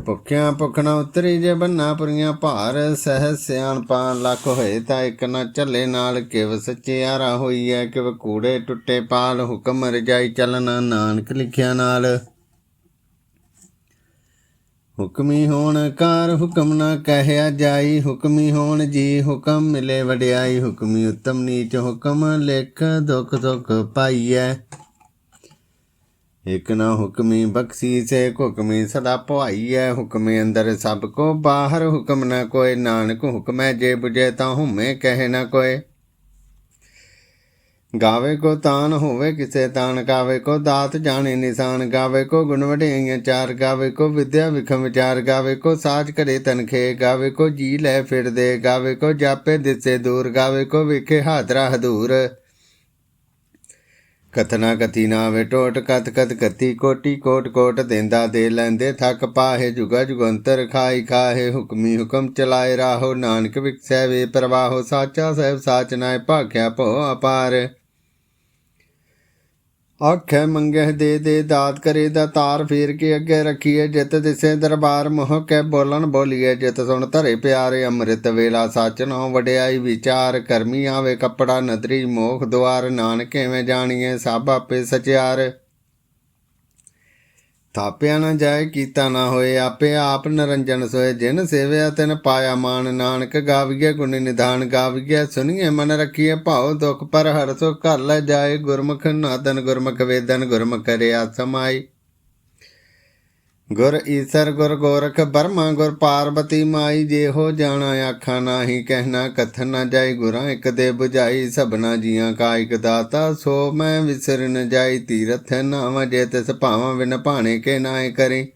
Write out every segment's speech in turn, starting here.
ਭੁੱਖਿਆਂ ਭੁਖਣਾ ਉਤਰੀ ਜੇ ਬੰਨਾ ਪੁਰੀਆਂ ਭਾਰ ਸਹਿ ਸਿਆਣਪਾਂ ਲੱਖ ਹੋਏ ਤਾਂ ਇੱਕ ਨਾ ਚੱਲੇ ਨਾਲ ਕਿਵ ਸੱਚਿਆਰਾ ਹੋਈ ਐ ਕਿਵ ਕੂੜੇ ਟੁੱਟੇ ਪਾਲ, ਹੁਕਮ ਰਜਾਈ ਚੱਲਣਾ ਨਾਨਕ ਲਿਖਿਆ ਨਾਲ। ਹੁਕਮੀ ਹੋਣ ਕਾਰ ਹੁਕਮ ਨਾ ਕਹਿਆ ਜਾਈ, ਹੁਕਮੀ ਹੋਣ ਜੀ ਹੁਕਮ ਮਿਲੇ ਵਡਿਆਈ, ਹੁਕਮੀ ਉਤਮ ਨੀਚ ਹੁਕਮ ਲਿਖ ਦੁਖ ਦੁਖ ਪਾਈਐ। ਇਕ ਨਾ ਹੁਕਮੀ ਬਖਸ਼ੀ ਸੇ ਹੁਕਮੀ ਸਦਾ ਭਵਾਈਐ ਹੁਕਮੇ ਅੰਦਰ ਸਭ ਕੋ ਬਾਹਰ, ਹੁਕਮ ਨਾ ਕੋਏ ਨਾਨਕ ਹੁਕਮੈ ਜੇ 부ਜੇ ਤਾਂ ਹੁਮੇ ਕਹੇ ਨਾ ਕੋਏ ਗਾਵੇ ਕੋ ਤਾਨ ਹੋਵੇ, ਕਿਸੇ ਤਾਨ ਗਾਵੇ ਕੋ ਦਾਤ ਜਾਣੇ ਨਿਸ਼ਾਨ। ਗਾਵੇ ਕੋ ਗੁਣ ਵਡਿਆਈਆਂ ਚਾਰ, ਗਾਵੇ ਕੋ ਵਿਦਿਆ ਵਿਖਮ ਵਿਚਾਰ ਗਾਵੇ ਕੋ ਸਾਜ ਕਰੇ ਤਨਖੇ ਗਾਵੇ ਕੋ ਜੀ ਲੈ ਫਿਰਦੇ। ਗਾਵੇ ਕੋ ਜਾਪੇ ਦਿਸੇ ਦੂਰ, ਗਾਵੇ ਕੋ ਵਿਖੇ ਹਾਦਰਾ ਹਦੂਰ। ਕਥਨਾ ਕਥੀ ਨਾ ਵੇ ਕਤ ਕਤ ਕਤੀ ਕੋਟੀ ਕੋਟ ਕੋਟ ਦੇਂਦਾ ਦੇ ਲੈਂਦੇ ਥੱਕ ਪਾਹੇ ਜੁਗਾ ਜੁਗੰਤਰ ਖਾਈ ਖਾਹੇ ਹੁਕਮੀ ਹੁਕਮ ਚਲਾਏ ਰਾਹੋ, ਨਾਨਕ ਵਿਖਸੈ ਵੇ ਪ੍ਰਵਾਹੋ, ਸਾਚਾ ਸਹਿਬ ਸਾਚ ਨਾਇ ਭਾਖਿਆ ਭੋ ਅਪਾਰ ਆਖੇ ਮੰਗੇ ਦੇ ਦੇ ਦਾਤ ਕਰੇ ਦਾ ਤਾਰ ਫੇਰ ਕੇ ਅੱਗੇ ਰੱਖੀਏ ਜਿਤ ਦਿਸੇ ਦਰਬਾਰ, ਮੋਹ ਕੇ ਬੋਲਣ ਬੋਲੀਏ ਜਿਤ ਸੁਣ ਧਰੇ ਪਿਆਰੇ ਅੰਮ੍ਰਿਤ ਵੇਲਾ ਸੱਚ ਨੋ ਵਡਿਆਈ ਵਿਚਾਰ ਕਰਮੀ ਆਵੇ ਕੱਪੜਾ ਨਦਰੀ ਮੋਖ ਦੁਆਰ, ਨਾਨਕ ਜਾਣੀਏ ਸਭ ਆਪੇ ਸਚਿਆਰ। ਥਾਪਿਆ ਨਾ ਜਾਏ, ਕੀਤਾ ਨਾ ਹੋਏ, ਆਪੇ ਆਪ ਨਰੰਜਨ ਸੋਏ। ਜਿਨ ਸੇਵਿਆ, ਤਿਨ ਪਾਇਆ ਮਾਨ। ਨਾਨਕ ਗਾਵੀਏ ਗੁਣ ਨਿਧਾਨ ਗਾਵੀਏ ਸੁਣੀਏ ਮਨ ਰੱਖੀਏ ਭਾਉ ਦੁਖ ਪਰ ਹਰ ਸੋ ਘਰ ਲੈ ਜਾਏ। ਗੁਰਮੁਖ ਨਾਦਨ ਗੁਰਮੁਖ ਵੇਦਨ, ਗੁਰਮੁਖ ਕਰਿਆ ਸਮਾਈ। ਗੁਰ ਈਸਰ ਗੁਰ ਗੋਰਖ ਬਰਮਾ ਗੁਰ ਪਾਰਬਤੀ ਮਾਈ ਜੇ ਹੋ ਜਾਣਾ ਆਖਾਂ ਨਾਹੀ ਕਹਿਣਾ ਕਥਨ ਨਾ ਜਾਈ ਗੁਰਾਂ ਇੱਕ ਦੇ 부ਝਾਈ ਸਭਨਾ ਜੀਆਂ ਕਾ ਇਕ ਦਾਤਾ ਸੋ ਮੈਂ ਵਿਸਰਨ ਜਾਈ ਤੀਰਥ ਨਾਮ ਜੇ ਤਿਸ ਭਾਵਾਂ ਬਿਨ ਭਾਣੇ ਕੇ ਨਾਏ ਕਰੀ।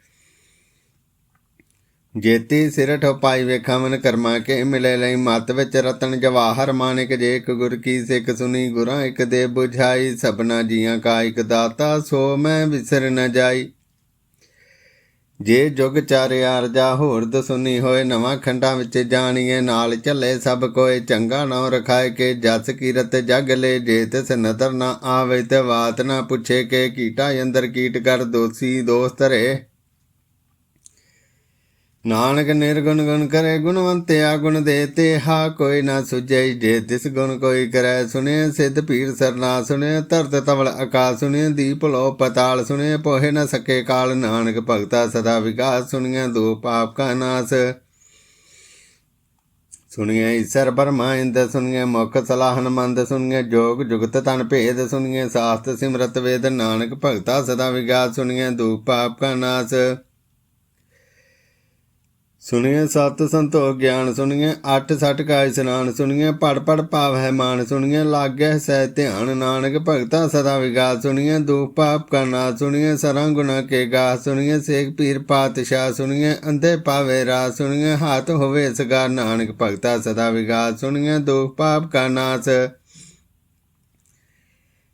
ਜੇਤੀ ਸਿਰ ਠੋਪਾਈ ਵੇਖਾਂ ਮਨ ਕਰਮਾ ਕੇ ਮਿਲੇ ਲਈ ਮਤ ਵਿੱਚ ਰਤਨ ਜਵਾਹਰ ਮਾਨਿਕ ਜੇ ਇੱਕ ਗੁਰ ਕੀ ਸਿੱਖ ਸੁਣੀ ਗੁਰਾਂ ਇੱਕ ਦੇ 부ਝਾਈ ਸਭਨਾ ਜੀਆਂ ਕਾ ਇਕ ਦਾਤਾ ਸੋ ਮੈਂ ਵਿਸਰ ਨ ਜਾਈ। ਜੇ ਜੁਗ ਚਾਰਿਆ ਅਰਜਾ ਹੋਰ ਦਸੁਨੀ ਹੋਏ, ਨਵਾਂ ਖੰਡਾਂ ਵਿੱਚ ਜਾਣੀਏ, ਨਾਲ ਚੱਲੇ ਸਭ ਕੋਏ, ਚੰਗਾ ਨਾਮ ਰਖਾਏ ਕੇ, ਜਸ ਕੀਰਤ ਜਗ ਲੈ, ਜੇ ਤਿਸ ਨਦਰ ਨਾ ਆਵੇ ਤੇ ਬਾਤ ਨਾ ਪੁੱਛੇ ਕੇ, ਕੀਟਾ ਅੰਦਰ ਕੀਟ ਕਰ ਦੋਸੀ ਦੋਸਤ ਰੇ ਨਾਨਕ ਨਿਰਗੁਣ ਗੁਣ ਕਰੇ ਗੁਣਵੰਤਿਆ ਗੁਣ ਦੇ ਤੇ ਹਾ ਕੋਈ ਨਾ ਸੁਝੈ, ਜੇ ਤਿਸ ਗੁਣ ਕੋਈ ਕਰੈ ਸੁਣੇ ਸਿੱਧ ਪੀਰ ਸਰਨਾ ਸੁਣੇ ਧਰਤ ਤਵਲ ਆਕਾਸ ਸੁਣੇ ਦੀਪ ਲੋ ਪਤਾਲ ਸੁਣੇ ਪੋਹੇ ਨ ਸਕੇ ਕਾਲ, ਨਾਨਕ ਭਗਤਾ ਸਦਾ ਵਿਕਾਸ ਸੁਣੀਆਂ ਦੋ ਪਾਪ ਕਾ ਨਾਸ। ਸੁਣੀਏ ਈਸ਼ਰ ਬਰਮਾ ਇੰਦ ਸੁਣੀਏ ਮੁਖ ਸਲਾਹਨ ਮੰਦ ਸੁਣੀਏ ਜੋਗ ਜੁਗਤ ਤਨ ਭੇਦ ਸੁਣੀਏ ਸਾਸਤ ਸਿਮਰਤ ਵੇਦ, ਨਾਨਕ ਭਗਤਾ ਸਦਾ ਵਿਗਾਸ ਸੁਣੀਏ ਦੋ ਪਾਪ ਕਾ ਨਾਸ। ਸੁਣੀਏ ਸਤ ਸੰਤੋਖ ਗਿਆਨ ਸੁਣੀਏ, ਅੱਠ ਸੱਠ ਕਾਇ ਸਨਾਨ ਸੁਣੀਏ ਪੜ ਪੜ ਭਾਵ ਹੈ ਮਾਨ ਸੁਣੀਏ, ਲਾਗੈ ਸਹਿ ਧਿਆਨ ਨਾਨਕ ਭਗਤਾ ਸਦਾ ਵਿਗਾਸ ਸੁਣੀਏ, ਦੁਖ ਪਾਪ ਕਾ ਨਾਸ ਸੁਣੀਏ ਸਰਾਂ ਗੁਨਾ ਕੇ ਗਾ ਸੁਣੀਏ ਸੇਖ ਪੀਰ ਪਾਤਸ਼ਾਹ ਸੁਣੀਏ, ਅੰਧੇ ਪਾਵੇ ਰਾ ਸੁਣੀਏ, ਹਾਥ ਹੋਵੇ ਸਗਾ ਨਾਨਕ ਭਗਤਾ ਸਦਾ ਵਿਗਾਸ ਸੁਣੀਏ, ਦੁਖ ਪਾਪ ਕਾ ਨਾਸ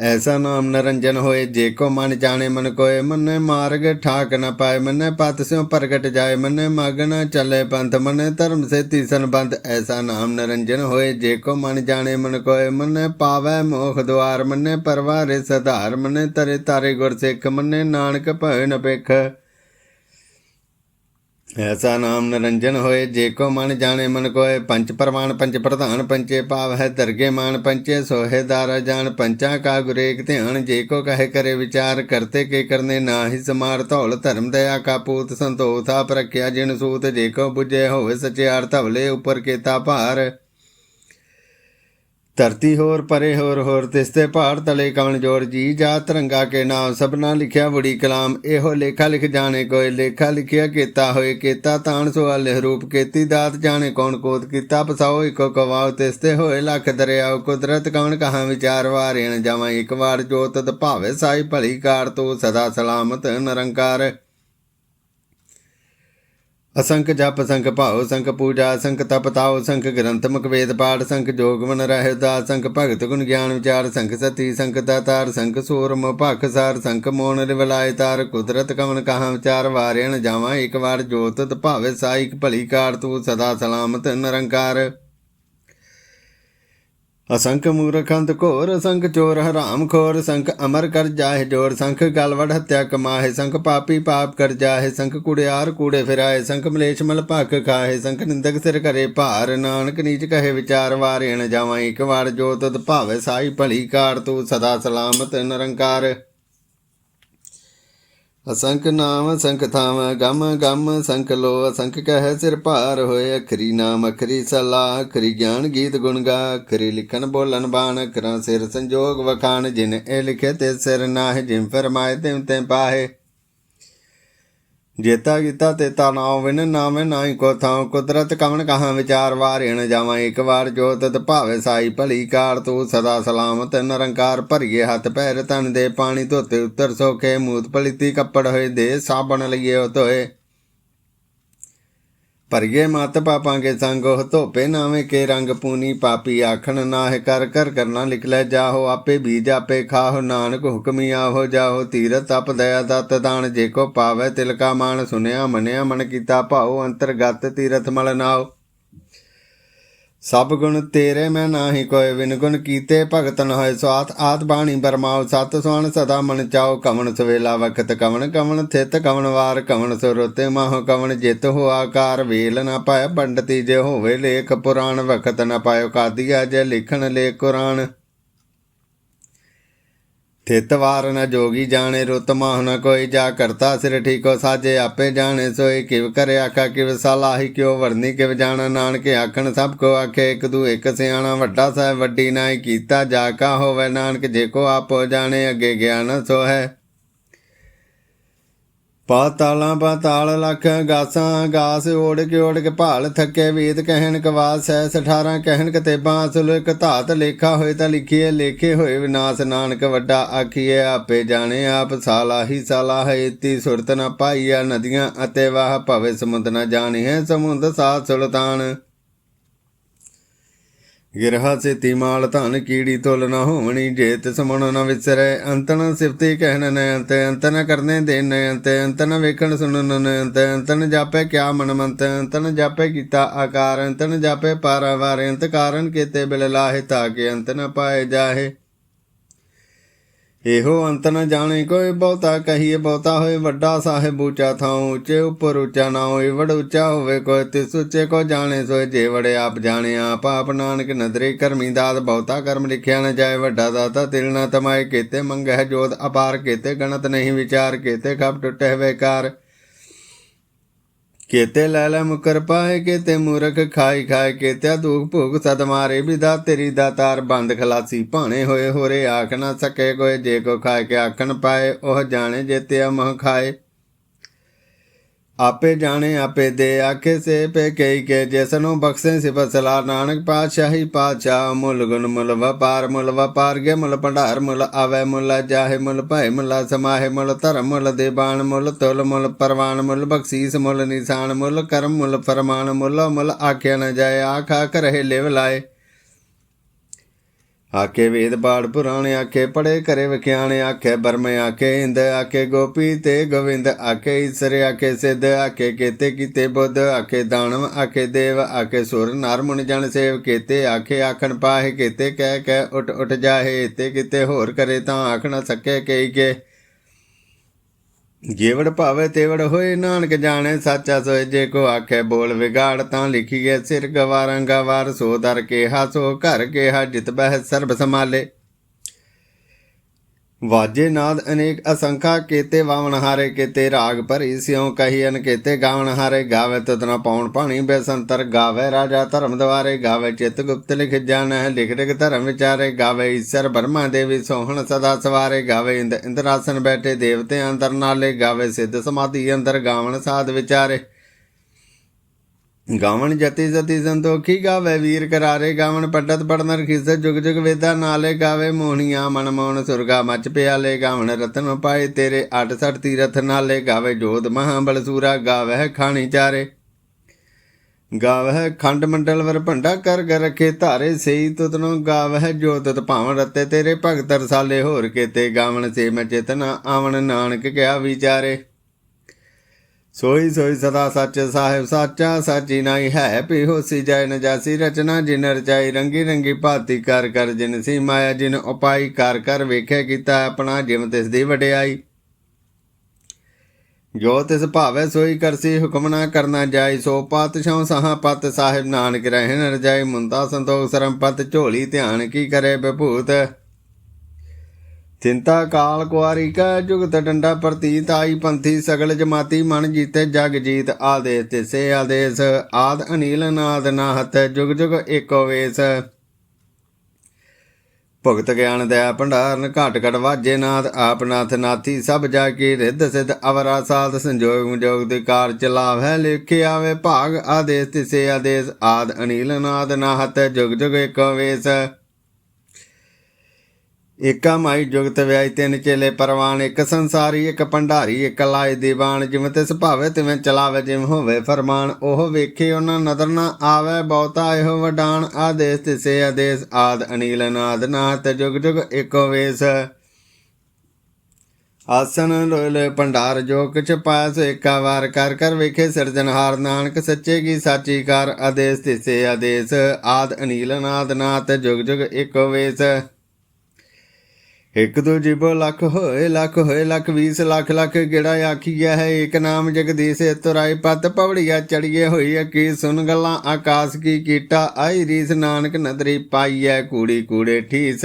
ਐਸਾ ਨਾਮ ਨਰੰਜਨ ਹੋਏ, ਜੇ ਕੋ ਮਨ ਜਾਣੇ ਮਨ ਕੋਏ, ਮੰਨੇ ਮਾਰਗ ਠਾਕ ਨ ਪਾਏ, ਮੰਨੇ ਪਤ ਸਿਉ ਪ੍ਰਗਟ ਜਾਏ, ਮੰਨੇ ਮਗ ਨ ਚੱਲੇ ਪੰਥ, ਮੰਨੇ ਧਰਮ ਸੇ ਤੀਸਨ ਬੰਦ ਐਸਾ ਨਾਮ ਨਰੰਜਨ ਹੋਏ, ਜੇ ਕੋ ਮਨ ਜਾਣੇ ਮਨ ਕੋਏ, ਮੰਨੇ ਪਾਵੈ ਮੋਖ ਦੁਆਰ, ਮੰਨੇ ਪਰਵਾਰੇ ਸਧਾਰ, ਮੰਨੇ ਤਰੇ ਤਾਰੇ ਗੁਰ ਸਿੱਖ, ਮੰਨੇ ਨਾਨਕ ਭੈ ਨ ਐਸਾ ਨਾਮ ਨਿਰੰਜਨ ਹੋਏ, ਜੇ ਕੋ ਮਨ ਜਾਣੇ ਮਨ ਕੋਏ, ਪੰਚ ਪਰਮਾਨ ਪੰਚ ਪ੍ਰਧਾਨ ਪੰਚੇ ਭਾਵ ਹੈ ਦਰਗੇ ਮਾਨ ਪੰਚੇ ਸੋਹੇ ਦਾਰਾ ਜਾਣ ਪੰਚਾ ਕਾ ਗੁਰੇਕ ਧਿਆਨ, ਜੇ ਕੋ ਕਹੇ ਕਰੇ ਵਿਚਾਰ, ਕਰਤੇ ਕੇ ਕਰਨੇ ਨਾਹੀ ਸਮਾਰ, ਧੌਲ ਧਰਮ ਦਇਆ ਕਾ ਪੂਤ ਸੰਤੋਖ ਥਾ ਪ੍ਰਖਿਆ ਜਿਨ ਸੂਤ, ਜੇ ਕੋ 부ਜੇ ਹੋਵੇ ਸਚਿਆਰ, ਧਵਲੇ ਉਪਰ ਕੇਤਾ ਭਾਰ। ਧਰਤੀ ਹੋਰ, ਪਰੇ ਹੋਰ ਹੋਰ ਤਿਸਤੇ ਪਹਾੜ ਤਲੇ ਕਵਣ ਜੋੜ ਜੀ। ਜਾ ਤਰੰਗਾ ਕੇ ਨਾਮ, ਸਭਨਾ ਲਿਖਿਆ ਬੁੜੀ ਕਲਾਮ। ਇਹੋ ਲੇਖਾ ਲਿਖ ਜਾਣੇ ਕੋਈ, ਲੇਖਾ ਲਿਖਿਆ ਕੀਤਾ ਹੋਏ ਕੀਤਾ। ਤਾਣ ਸੋ ਲਿਖ ਰੂਪ ਕੀਤੀ, ਦਾਤ ਜਾਣੇ ਕੌਣ ਕੋਤ ਕੀਤਾ। ਪਸਾਓ ਇਕੋ ਕਵਾਉ ਤਿਸਤੇ ਹੋਏ ਲੱਖ ਦਰਿਆਉ ਕੁਦਰਤ ਕਵਣ ਕਹਾ ਵਿਚਾਰ ਵਾਰੇਣ, ਜਾਵਾਂ ਇੱਕ ਵਾਰ ਜੋਤ ਭਾਵੇ, ਸਾਈ ਭਲੀ ਕਾਰ ਤੂੰ ਸਦਾ ਸਲਾਮਤ, ਨਿਰੰਕਾਰ। ਅਸੰਖ ਜਪ ਸੰਖ ਭਾਉ ਸੰਖ ਪੂਜਾ ਸੰਖ ਤਪ ਤਾਉ ਸੰਖ ਗ੍ਰੰਥ, ਮੁਖ ਵੇਦ ਪਾਠ ਸੰਖ ਜੋਗ ਮਨ ਰਹਿ ਦਾ ਸੰਖ ਭਗਤ ਗੁਣ ਗਿਆਨ ਵਿਚਾਰ ਸੰਖ ਸਤੀ ਸੰਖ ਦਾਤਾਰ ਸੰਖ ਸੂਰਮ ਭਖ ਸਾਰ ਸੰਖ ਮੋਨ ਰਿਵਲਾਇ ਤਾਰ, ਕੁਦਰਤ ਕਵਨ ਕਹਾ ਵਿਚਾਰ ਵਾਰਿਆਣ ਜਾਵਾਂ ਇੱਕ ਵਾਰ ਜੋਤ ਤ ਭਾਵੇ ਸਾਈਕ ਭਲੀ ਕਾਰ, ਤੂੰ ਸਦਾ ਸਲਾਮਤ ਨਿਰੰਕਾਰ। ਅਸੰਖ ਮੂਰਖੰਤ ਘੋਰ ਅਸੰਖ ਚੋਰ ਹਰਾਮ ਖੋਰ ਸੰਖ ਅਮਰ ਕਰ ਜਾਹਿ ਜੋਰ, ਸੰਖ ਗਲਵੜ ਹਤਿਆ ਕਮਾਹੇ, ਸੰਖ ਪਾਪੀ ਪਾਪ ਕਰ ਜਾਹੇ, ਸੰਖ ਕੁੜਿਆਰ ਕੂੜੇ ਫਿਰਾਏ, ਸੰਖ ਮਲੇਸ਼ ਮਲ ਭਖ ਖਾਹੇ, ਸੰਖ ਨਿੰਦਕ ਸਿਰ ਕਰੇ ਭਾਰ, ਨਾਨਕ ਨੀਚ ਕਹੇ ਵਿਚਾਰ ਵਾਰੇਣ ਜਾਵਾਂ, ਇੱਕ ਵਾਰ ਜੋ ਤਦ ਭਾਵੇ ਸਾਈ ਭਲੀ ਕਾਰ, ਤੂੰ ਸਦਾ ਸਲਾਮਤ ਨਿਰੰਕਾਰ। ਅਸੰਖ ਨਾਮ ਅਸੰਖ ਥਾਮ, ਗਮ ਗਮ, ਸੰਖ ਲੋ ਅਸੰਖ ਕਹਿ ਸਿਰ ਭਾਰ ਹੋਏ, ਅਖਰੀ ਨਾਮ, ਅਖਰੀ ਸਲਾ ਅਖਰੀ ਗਿਆਨ ਗੀਤ ਗੁਣ ਗਾ, ਅਖਰੀ ਲਿਖਣ ਬੋਲਣ ਬਾਣ, ਕਰਾਂ ਸਿਰ ਸੰਜੋਗ ਵਖਾਣ, ਜਿਨ ਇਹ ਲਿਖੇ ਤੇ ਸਿਰ ਨਾਹਿ, ਜਿਨ ਫਰਮਾਏ ਤਿਮ ਤੇ ਪਾਹੇ। ਜੇਤਾ ਕੀਤਾ ਤੇ ਤਾ ਨਾਉ ਵਿਨ ਨਾਮੇ ਨਾਹੀ ਕੋ ਥਾਉ ਕੁਦਰਤ ਕਵਣ ਕਹਾ ਵਿਚਾਰ ਵਾਰੇਣ ਜਾਵਾਂ ਇੱਕ ਵਾਰ ਜੋ ਭਾਵੇ ਸਾਈ ਭਲੀ ਕਾਰ ਤੂੰ ਸਦਾ ਸਲਾਮਤ ਨਿਰੰਕਾਰ ਭਰੀਏ ਹੱਥ ਪੈਰ ਤਨ ਦੇ ਪਾਣੀ ਧੋਤੇ ਉੱਤਰ ਸੋਖੇ ਮੂਤ ਪਲਿਤੀ ਕੱਪੜ ਹੋਏ ਦੇ ਸਾਬਣ ਲਈਏ ਉਹ ਧੋਏ ਭਰੀਏ ਮਤ ਪਾਪਾਂਗੇ ਸੰਗ ਉਹ ਧੋਪੇ ਨਾਵੇਂ ਕੇ ਰੰਗ ਪੂਨੀ ਪਾਪੀ ਆਖਣ ਨਾਹਿ ਕਰ ਕਰ ਕਰਨਾ ਲਿਖ ਲੈ ਜਾਹੋ, ਆਪੇ ਬੀਜ ਆਪੇ ਖਾਹੋ, ਨਾਨਕ ਹੁਕਮੀ ਆਹੋ ਜਾਹੋ ਤੀਰਤ ਤਪ ਦਇਆ ਦਤ ਦਾਨ, ਜੇ ਕੋ ਪਾਵੇ ਤਿਲਕਾ ਮਾਨ ਸੁਨਿਆ ਮੰਨਿਆ ਮਨ ਕੀਤਾ ਭਾਉ, ਅੰਤਰਗਤ ਤੀਰਥ ਮਲ ਨਾਉ ਸਭ ਗੁਣ ਤੇਰੇ ਮੈਂ ਨਾਹੀ ਕੋਇ ਵਿਨ ਗੁਣ ਕੀਤੇ ਭਗਤ ਨ ਹੋਏ ਸਵਾਤ। ਆਤ ਬਾਣੀ ਬਰਮਾਉ, ਸਤ ਸੁਣ ਸਦਾ ਮਨ ਚਾਉ। ਕਵਣ ਸਵੇਲਾ ਵਖਤ ਕਵਣ ਕਵਣ ਥਿਤ ਕਵਣ ਵਾਰ। ਕਵਣ ਸੁਰਤੇ ਮਾਹ, ਕਵਣ ਜਿਤ ਹੋ ਆਕਾਰ। ਵੇਲ ਨ ਪਾਇ ਪੰਡਤੀ, ਜੇ ਹੋਵੇ ਲੇਖ ਪੁਰਾਣ। ਵਖਤ ਨ ਪਾਇਓ ਕਾਦੀਆ ਜੇ ਲਿਖਣ ਲੇਖ ਕੁਰਾਨ। ਥਿਤ ਵਾਰ ਨ ਜੋਗੀ ਜਾਣੇ ਰੁਤ ਮਾਹ ਕੋਈ ਜਾ ਕਰਤਾ ਸਿਰ ਠੀਕੋ ਸਾਜੇ ਆਪੇ ਜਾਣੇ ਸੋਈ ਕਿਵ ਕਰੇ ਆਖਾ ਕਿਵ ਸਲਾਹੀ ਕਿਉ ਵਰਨੀ ਕਿਵ ਜਾਣਾ ਨਾਨਕ ਆਖਣ ਸਭ ਕੋ ਆਖੇ ਇੱਕ ਦੂ ਇੱਕ ਸਿਆਣਾ ਵੱਡਾ ਸਾਹਿਬ ਵੱਡੀ ਨਾਈ ਕੀਤਾ ਜਾ ਕਾ ਹੋਵੇ ਨਾਨਕ ਜੇ ਕੋ ਆਪੋ ਜਾਣੇ ਅੱਗੇ ਗਿਆਨ ਸੋ ਹੈ ਪਾਤਾਲਾਂ ਪਾਤਾਲ ਲਖ ਗਾਸਾਂ ਗਾਸ ਓੜ ਕੇ ਓੜ ਕੇ ਭਾਲ ਥੱਕੇ ਵੇਦ ਕਹਿਣ ਕਵਾਸ ਹੈ 18 ਕਹਿਣ ਕਤੇਬਾਂ ਅਸਲ ਇੱਕ ਧਾਤ ਲੇਖਾ ਹੋਏ ਤਾਂ ਲਿਖੀਏ, ਲੇਖੇ ਹੋਏ ਵਿਨਾਸ਼ ਨਾਨਕ ਵੱਡਾ ਆਖੀਏ, ਆਪੇ ਜਾਣੇ ਆਪ ਸਾਲਾ ਹੀ ਸਾਲਾ ਹੈ, ਇਤੀ ਸੁਰਤ ਨ ਪਾਈਆ ਨਦੀਆਂ ਅਤੇ ਵਾਹ ਭਵੇ ਸਮੁੰਦ ਨ ਜਾਣੀ ਹੈ, ਸਮੁੰਦ ਸਾਥ ਸੁਲਤਾਨ। ਗਿਰਹਾ ਸੇ ਤਿਮਾਲ ਧਨ ਕੀੜੀ ਤੁਲ ਨ ਹੋਵਣੀ, ਜੇ ਤਿਸ ਮਨ ਨ ਵਿਸਰੈ, ਅੰਤਨ ਸਿਫਤੀ ਕਹਿਣ ਨ ਅੰਤ ਅੰਤ ਕਰਨੇ ਦੇ ਨ ਅੰਤ ਅੰਤ ਵੇਖਣ ਸੁਣਨ ਨ ਅੰਤ ਅੰਤ ਨ ਕਿਆ ਮਨ ਮੰਤ ਅੰਤ ਨ ਜਾਪੇ ਕੀਤਾ ਆਕਾਰ ਅੰਤ ਨ ਜਾਪੇ ਪਾਰਾਵਾਰ ਅੰਤ ਕਾਰਨ ਕੀਤੇ ਬਿਲ ਲਾਹੇ, ਤਾ ਕੇ ਅੰਤ ਨ ਪਾਏ ਜਾਹੇ। ਇਹੋ ਅੰਤ ਨ ਜਾਣੇ ਕੋਈ ਬਹੁਤਾ ਕਹੀਏ ਬਹੁਤਾ ਹੋਏ ਵੱਡਾ ਸਾਹਿਬ ਉੱਚਾ ਥਾਂ ਉੱਚੇ ਉੱਪਰ ਉੱਚਾ ਨਾ ਹੋਏ ਵੜ ਉੱਚਾ ਹੋਵੇ ਕੋਈ ਤਿਸ ਉੱਚੇ ਕੋ ਜਾਣੇ ਸੋਏ ਜੇ ਵੜੇ ਆਪ ਜਾਣੇ ਆਪ ਆਪ ਨਾਨਕ ਨਦਰੇ ਕਰਮੀ ਦਾਤ ਬਹੁਤਾ ਕਰਮ ਲਿਖਿਆ ਨ ਜਾਏ ਵੱਡਾ ਦਾਤਾ ਤਿਲ ਨ ਤਮਾਏ ਕੀਤੇ ਮੰਗਹਿ ਜੋਤ ਅਪਾਰ ਕੀਤੇ ਗਣਤ ਨਹੀਂ ਵਿਚਾਰ ਕੀਤੇ ਖਪ ਟੁੱਟੇ ਵੇਕਾਰ ਕੇਤੇ ਲੈ ਲੈ ਮੁਕਰ ਪਾਏ, ਕੀਤੇ ਮੂਰਖ ਖਾਈ ਖਾਏ ਕੇਤਿਆ ਦੁਖ ਭੋਗ ਸਦ ਮਾਰੇ ਵਿਦਾ ਤੇਰੀ ਦਾਤਾਰ ਬੰਦ ਖਲਾਸੀ ਭਾਣੇ ਹੋਏ, ਹੋਰੇ ਆਖ ਨਾ ਸਕੇ ਕੋਈ, ਜੇ ਕੋ ਖਾਏ ਕੇ ਆਖਣ ਪਾਏ, ਉਹ ਜਾਣੇ ਜੇਤੇ ਮਹ ਖਾਏ। ਆਪੇ ਜਾਣੇ, ਆਪੇ ਦੇ ਆਖੇ ਸੇ ਪੇ ਕਈ ਕੇ ਜੈਸਨੋ ਬਖਸ਼ੇ ਸਿਫਤ ਸਲਾ ਨਾਨਕ ਪਾਤਸ਼ਾਹੀ ਪਾਤਸ਼ਾਹ, ਮੁੱਲ ਗੁਣ ਮੁੱਲ ਵਪਾਰ ਮੁੱਲ ਵਪਾਰ ਗੇ ਮੁੱਲ ਭੰਡਾਰ, ਮੁੱਲ ਆਵੇ, ਮੁੱਲ ਜਾਹੇ, ਮੁੱਲ ਭੈ ਮੁੱਲ ਸਮਾਹੇ, ਮੁੱਲ ਧਰਮ, ਮੁੱਲ ਦੇਬਾਨ ਮੁੱਲ ਤੁਲ, ਮੁੱਲ ਪਰਵਾਨ, ਮੁੱਲ ਬਖਸ਼ੀਸ, ਮੁੱਲ ਨਿਸ਼ਾਨ, ਮੁੱਲ ਕਰਮ, ਮੁੱਲ ਫਰਮਾਨ, ਮੁੱਲ ਮੁੱਲ ਆਖਿਆ ਨ ਜਾਏ, ਆਖਾ ਕਰਹਿ ਲਿਵ ਲਾਏ। ਆਖੇ ਵੇਦ ਬਾੜ ਪੁਰਾਣੇ, ਆਖੇ ਪੜੇ ਕਰੇ ਵਿਖਿਆਣੇ, ਆਖੇ ਬਰਮੇ, ਆਖੇ ਇੰਦ, ਆਖੇ ਗੋਪੀ ਤੇ ਗੋਵਿੰਦ, ਆਖੇ ਈਸਰ, ਆਖੇ ਸਿੱਧ, ਆਖੇ ਕੀਤੇ ਕੀਤੇ ਬੁੱਧ, ਆਖੇ ਦਾਨਵ, ਆਖੇ ਦੇਵ, ਆਖੇ ਸੁਰ, ਨਰ ਮੁਨ ਜਨ ਸੇਵ ਕੀਤੇ, ਆਖੇ ਆਖਣ ਪਾਹੇ ਕੀਤੇ, ਕਹਿ ਕਹਿ ਉਠ ਉਠ ਜਾਹੇ ਤੇ ਕਿਤੇ ਹੋਰ ਕਰੇ ਤਾਂ ਆਖਣਾ ਸਕੇ ਕਈ ਕੇ। ਜੇਵੜ ਭਾਵੇ ਤੇਵੜ ਹੋਏ ਨਾਨਕ ਜਾਣੇ, ਸਾਚਾ ਸੋਏ ਜੇ ਕੋ ਆਖੇ ਬੋਲ ਵਿਗਾੜ, ਤਾਂ ਲਿਖੀਏ ਸਿਰ ਗਵਾਰਾਂ ਗਵਾਰ ਸੋ ਦਰ ਕੇ ਹਾਸੋ ਘਰ ਕੇ ਹਾ ਜਿਤ ਬਹਿ ਸਰਬ ਸਮਾਲੇ ਵਾਜੇ ਨਾਦ ਅਨੇਕ ਅਸੰਖਾ ਕੇਤੇ ਵਾਵਨ ਹਾਰੇ ਕੇਤੇ ਰਾਗ ਭਰੀ ਸਿਉ ਕਹੀ ਅਨ ਕੇਤੇ ਗਾਵਣ ਹਾਰੇ ਗਾਵੇ ਤਤਨਾ ਪਾਉਣ ਪਾਣੀ ਬੇਸੰਤਰ ਗਾਵੇ ਰਾਜਾ ਧਰਮ ਦਵਾਰੇ ਗਾਵੇ ਚਿਤ ਗੁਪਤ ਲਿਖ ਜਾਣੈ ਲਿਖ ਲਿਖ ਧਰਮ ਵਿਚਾਰੇ ਗਾਵੇ ਈਸ਼ਰ ਬਰਮਾ ਦੇਵੀ ਸੋਹਣ ਸਦਾ ਸਵਾਰੇ ਗਾਵੇ ਇੰਦ ਇੰਦਰਾਸਨ ਬੈਠੇ ਦੇਵਤੇ ਅੰਦਰ ਨਾਲੇ ਗਾਵੇ ਸਿੱਧ ਸਮਾਧੀ ਅੰਦਰ ਗਾਵਣ ਸਾਧ ਵਿਚਾਰੇ ਗਾਵਣ ਜਤੀ ਜਤੀ ਸੰਤੋਖੀ ਗਾਵੇ, ਵੀਰ ਕਰਾਰੇ ਗਾਵਣ, ਪੰਡਤ ਪੜਨਰ ਰਖੀਸ ਜੁਗ ਜੁਗ ਵੇਦਾ ਨਾਲੇ ਗਾਵੇ, ਮੋਹਣੀਆਂ ਮਨ ਮੋਹਨ ਸੁਰਗਾ ਮਚ ਪਿਆਲੇ ਗਾਵਣ ਰਤਨ ਪਾਏ ਤੇਰੇ 68 ਤੀਰਥ ਨਾਲੇ ਗਾਵੇ, ਜੋਧ ਮਹਾਬਲ ਸੂਰਾ ਗਾਵੇ ਖਾਣੀ ਚਾਰੇ। ਗਾਵਹਿ ਖੰਡ ਮੰਡਲ ਵਰ ਭੰਡਾ ਕਰ ਕਰ ਰਖੇ ਧਾਰੇ, ਸਈ ਤੁਤਨੋ ਗਾਵਹਿ ਜੋ ਭਾਵਨ ਰਤੇ ਤੇਰੇ, ਭਗਤ ਰਸਾਲੇ ਹੋਰ ਕੇਤੇ ਗਾਵਣ ਸੇ ਮੈਂ ਚੇਤਨਾ ਆਵਣ ਨਾਨਕ ਕਿਆ ਵਿਚਾਰੇ। ਸੋਈ ਸੋਈ ਸਦਾ ਸੱਚ ਸਾਹਿਬ ਸਾਚਾ, ਸਾਚੀ ਨਾਈ ਹੈ ਪੀ ਹੋਸੀ ਜੈ ਨ ਰਚਨਾ, ਜਿਨ ਰਚਾਈ ਰੰਗੀ ਰੰਗੀ ਭਾਤੀ ਕਰ ਕਰ, ਜਿਨ ਸੀ ਮਾਇਆ ਜਿਨ ਉਪਾਈ ਕਰ ਕਰ, ਵੇਖੇ ਕੀਤਾ ਆਪਣਾ ਜਿਮ ਤਿਸ ਦੀ ਵਡਿਆਈ। ਜੋ ਤਿਸ ਭਾਵੈ ਸੋਈ ਕਰਸੀ, ਹੁਕਮ ਨਾ ਕਰਨਾ ਜਾਈ, ਸੋ ਪਾਤਸ਼ਾਹ ਸਹਾ ਪਤ ਸਾਹਿਬ ਨਾਨਕ ਰਹਿਣ ਰਜਾਈ, ਮੁੰਦਾ ਸੰਤੋਖ ਸਰਮ ਪਤ ਝੋਲੀ ਧਿਆਨ ਕੀ ਕਰੇ ਬਭੂਤ ਚਿੰਤਾ ਕਾਲ ਕੁਆਰੀ ਕਾ ਜੁਗਤ ਡੰਡਾ ਪ੍ਰਤੀਤ, ਆਈ ਪੰਥੀ ਸਗਲ ਜਮਾਤੀ, ਮਨ ਜੀਤੇ ਜਗ ਜੀਤ, ਆਦੇਸ ਤਿਸੇ ਆਦੇਸ, ਆਦ ਅਨੀਲ ਨਾਦ ਨਾਹਤ ਜੁਗ ਜੁਗ ਏਕੋ ਵੇਸ। ਭਗਤ ਗਿਆਨ ਦਇਆ ਭੰਡਾਰਨ, ਘਟ ਘਟ ਵਾਜੇ ਨਾਥ ਆਪ ਨਾਥ ਨਾਥੀ, ਸਭ ਜਾ ਕੇ ਰਿੱਧ ਸਿਧ, ਅਵਰਾ ਸਾਧ ਸੰਜੋਗ ਮਜੋਗ ਦੇ ਕਾਰ ਚਲਾਵ ਹੈ ਲਿਖੇ ਆਵੇ ਭਾਗ, ਆਦੇਸ ਤਿਸੇ ਆਦੇਸ, ਆਦ ਅਨੀਲ ਨਾਦ ਨਾਹਤ ਜੁਗ ਜੁਗ ਏਕੋ ਵੇਸ। ਏਕਾ ਮਾਈ ਜੁਗਤ ਵਿਆਈ ਤਿੰਨ ਚੇਲੇ ਪਰਵਾਨ, ਇੱਕ ਸੰਸਾਰੀ, ਇੱਕ ਭੰਡਾਰੀ, ਇੱਕ ਲਾਇ ਦੀਵਾਨ। ਜਿਵੇਂ ਤੇ ਸੁਭਾਵੇ ਤਿਵੇਂ ਚਲਾਵੇ, ਜਿਵੇਂ ਹੋਵੇ ਫਰਮਾਨ। ਉਹ ਵੇਖੇ ਉਹਨਾਂ ਨਦਰ ਨਾ ਆਵੇ, ਬਹੁਤਾ ਇਹੋ ਵਡਾਨ। ਆਦੇਸ ਤਿਸੇ ਆਦੇਸ ਆਦ, ਅਨੀਲ ਨਾਦ ਨਾਥ, ਜੁਗ ਜੁਗ ਏਕੋ ਵੇਸ। ਆਸਨ ਲੋਲੇ ਭੰਡਾਰ, ਜੋ ਕਿਛ ਪਾਇਆ ਸੋ ਏਕਾ ਵਾਰ ਕਰ ਕਰ ਵੇਖੇ ਸਿਰਜਨਹਾਰ ਨਾਨਕ ਸੱਚੇ ਕੀ ਸਾਚੀ ਕਰ, ਆਦੇਸ ਤਿਸੇ ਆਦੇਸ ਆਦ, ਅਨੀਲ ਨਾਦ ਨਾਥ, ਜੁਗ ਜੁਗ ਏਕੋ ਵੇਸ। ਇੱਕ ਦੋ ਜਿਬੋ ਲੱਖ ਹੋਏ ਲੱਖ ਹੋਏ, ਲੱਖ 20 ਲੱਖ ਲੱਖ ਗਿੜਾ ਆਖੀਆ ਹੈ ਏਕ ਨਾਮ ਜਗਦੀਸ਼ ਤੁਰਾਈ ਪਤ ਪਵੜੀਆ ਚੜੀਏ ਹੋਈ ਕੀ ਸੁਨ ਗੱਲਾਂ ਆਕਾਸ਼ ਕੀ ਕੀਟਾ, ਆਈ ਰੀਸ ਨਾਨਕ ਨਦਰੀ ਪਾਈਐ, ਕੂੜੀ ਕੂੜੇ ਠੀਸ।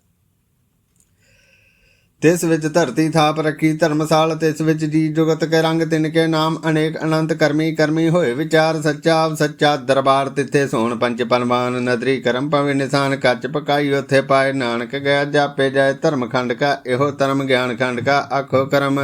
ਤਿਸ ਵਿੱਚ ਧਰਤੀ ਥਾਪ ਰੱਖੀ, ਧਰਮਸਾਲ ਤਿਸ ਵਿੱਚ ਜੀ ਜੁਗਤ ਕੇ ਰੰਗ, ਤਿਨ ਕੇ ਨਾਮ ਅਨੇਕ ਅਨੰਤ ਕਰਮੀ ਕਰਮੀ ਹੋਏ, ਵਿਚਾਰ ਸੱਚਾ ਸੱਚਾ ਦਰਬਾਰ ਤਿੱਥੇ ਸੋਣ ਪੰਜ ਪਰਮਾਨ, ਨਦਰੀ ਕਰਮ ਪਵੇ ਨਿਸ਼ਾਨ ਕੱਚ ਪਕਾਈ, ਉਥੇ ਪਾਏ ਨਾਨਕ, ਗਿਆ ਜਾਪੇ ਜਾਏ ਧਰਮ ਖੰਡ ਕਾ, ਇਹੋ ਧਰਮ ਗਿਆਨ ਖੰਡ ਕਾ, ਆਖੋ ਕਰਮ।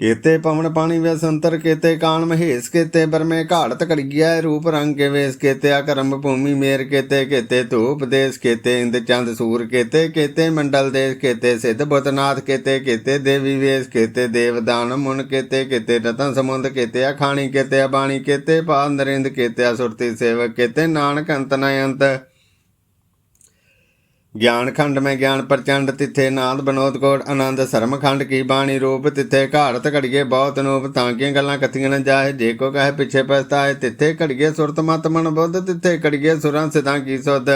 ਕੇਤੇ ਪਵਨ ਪਾਣੀ ਵੇ ਸੰਤਰ ਕੇਤੇ ਕਾਨ ਮਹੇਸ਼, ਕੇਤੇ ਬਰਮੇ ਘਾੜਤ ਘੜੀਐ, ਰੂਪ ਰੰਗ ਕੇ ਵੇਸ ਕੇਤੇ ਆਕਰਮ ਭੂਮੀ ਮੇਰ, ਕੇਤੇ ਕੇਤੇ ਧੂਪ ਦੇਸ, ਕੇਤੇ ਇੰਦ ਚੰਦ ਸੂਰ, ਕੇਤੇ ਕੇਤੇ ਮੰਡਲ ਦੇਸ, ਕੇਤੇ ਸਿੱਧ ਬੁੱਤਨਾਥ ਕੇਤੇ ਕੇਤੇ ਦੇਵੀ ਵੇਸ, ਕੇਤੇ ਦੇਵਦਾਨ ਮੁਨ, ਕੇਤੇ ਕੇਤੇ ਰਤਨ ਸਮੁੰਦ, ਕੇਤੇ ਅਖਾਣੀ, ਕੇਤੇ ਬਾਣੀ ਕੇਤੇ ਪਾ ਨਰਿੰਦ, ਕੇਤੇ ਸੁਰਤੀ ਸੇਵਕ, ਕੇਤੇ ਨਾਨਕ ਅੰਤ ਨ ਅੰਤ। ਗਿਆਨ ਖੰਡ ਮੈਂ ਗਿਆਨ ਪ੍ਰਚੰਡ, ਤਿੱਥੇ ਨਾਦ ਬਨੋਦ ਕੋਟ, ਆਨੰਦ ਸਰਮ ਖੰਡ ਕੀ ਬਾਣੀ ਰੂਪ, ਤਿੱਥੇ ਘਾੜਤ ਘੜੀਏ ਬਹੁਤ ਨੂਪ, ਤਾਂ ਕੀਆਂ ਗੱਲਾਂ ਕਥੀਆਂ ਨ ਜਾਏ ਜੇ ਕੋ ਕਹੇ ਪਿੱਛੇ ਪਛਤਾਏ, ਤਿੱਥੇ ਘੜੀਏ ਸੁਰਤ ਮਤ ਮਨ ਬੁੱਧ, ਤਿਥੇ ਘੜੀਏ ਸੁਰਾਂ ਸਿਧਾਂ ਕੀ ਸੁਧ।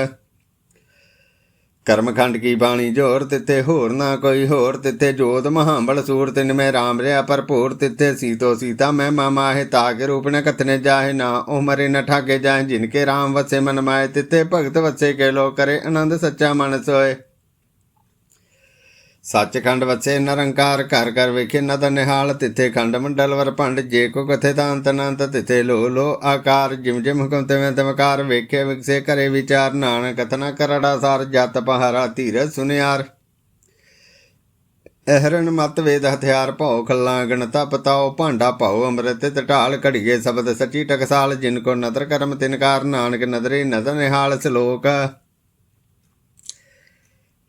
ਕਰਮਖੰਡ ਕੀ ਬਾਣੀ ਜੋਰ ਤਿੱਥੇ ਹੋਰ ਨਾ ਕੋਈ ਹੋਰ ਤਿੱਥੇ ਜੋਤ ਮਹਾਂਬਲ ਸੂਰ ਤਿਨ ਮੈਂ ਰਾਮ ਰਿਆ ਭਰਪੂਰ ਤਿੱਥੇ ਸੀਤੋ ਸੀਤਾ ਮੈਂ ਮਾਮਾ ਹੈ ਤਾਕ ਰੂਪ ਨ ਕਥਨੇ ਜਾਹੇ ਨਾ ਉਹ ਮਰੇ ਨ ਠਾਕੇ ਜਾਏ ਜਿਨ ਕੇ ਰਾਮ ਵਸੇ ਮਨ ਮਾਏ ਤਿੱਥੇ ਭਗਤ ਵਸੇ ਕੇ ਲੋ ਕਰੇ ਆਨੰਦ ਸੱਚਾ ਮਨ ਸੋਏ। ਸੱਚਖੰਡ ਵਸੇ ਨਿਰੰਕਾਰ, ਘਰ ਘਰ ਵੇਖੇ ਨਦ ਨਿਹਾਲ, ਤਿੱਥੇ ਖੰਡ ਮੰਡਲ ਵਰ ਭੰਡ, ਜੇ ਕੋ ਕਥੇ ਤਾਂ ਅੰਤ ਅਨੰਤ ਤਿੱਥੇ ਲੋ ਲੋ ਆਕਾਰ, ਜਿਮ ਜਿਮ ਹੁਕਮ ਤਵੇਂ ਤਮਕਾਰ ਵੇਖੇ ਵਿਕਸੇ ਕਰੇ ਵਿਚਾਰ, ਨਾਨਕ ਕਥਨਾ ਕਰੜਾ ਸਾਰ, ਜਤ ਪਹਾਰਾ ਧੀਰ ਸੁਨਿਆਰ। ਅਹਰਨ ਮਤ ਵੇਦ ਹਥਿਆਰ ਭਉ ਖੱਲਾ ਗਣਤਾ ਪਤਾਓ ਭਾਂਡਾ ਭਉ, ਅੰਮ੍ਰਿਤ ਤੇ ਘੜੀਏ ਸ਼ਬਦ ਸੱਚੀ ਟਕਸਾਲ, ਜਿਨ ਕੋ ਨਦਰ ਕਰਮ ਤਿਨਕਾਰ ਨਾਨਕ ਨਦਰੇ ਨਦਰ ਨਿਹਾਲ, ਸਲੋਕ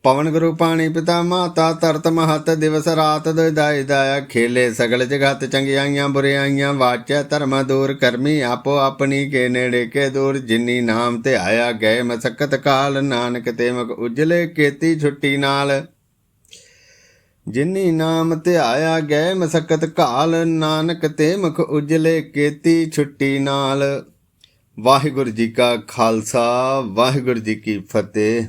ਪਵਨ ਗੁਰੂ ਪਾਣੀ ਪਿਤਾ ਮਾਤਾ ਤਰਤ ਮਹਤ ਦਿਵਸ ਰਾਤ ਦਾਇ ਦਾਇਆ ਖੇਲੇ ਸਗਲ ਜਗਤ ਚੰਗਿਆਈਆਂ ਬੁਰਿਆਈਆਂ ਵਾਚੈ ਧਰਮ ਦੂਰ ਕਰਮੀ ਆਪੋ ਆਪਣੀ ਕੇ ਨੇੜੇ ਕੇ ਦੂਰ ਜਿਨੀ ਨਾਮ ਤੇ ਆਇਆ ਗਏ ਮਸਕਤ ਕਾਲ ਨਾਨਕ ਤੇ ਮਕ ਉਜਲੇ ਕੀਤੀ ਛੁੱਟੀ ਨਾਲ। ਜਿਨੀ ਨਾਮ ਤੇ ਆਇਆ ਗਏ ਮਸਕਤ ਕਾਲ ਨਾਨਕ ਤੇ ਮੁਖ ਉਜਲੇ ਕੀਤੀ ਛੁੱਟੀ ਨਾਲ। ਵਾਹਿਗੁਰੂ ਜੀ ਕਾ ਖਾਲਸਾ, ਵਾਹਿਗੁਰੂ ਜੀ ਕੀ ਫਤਿਹ।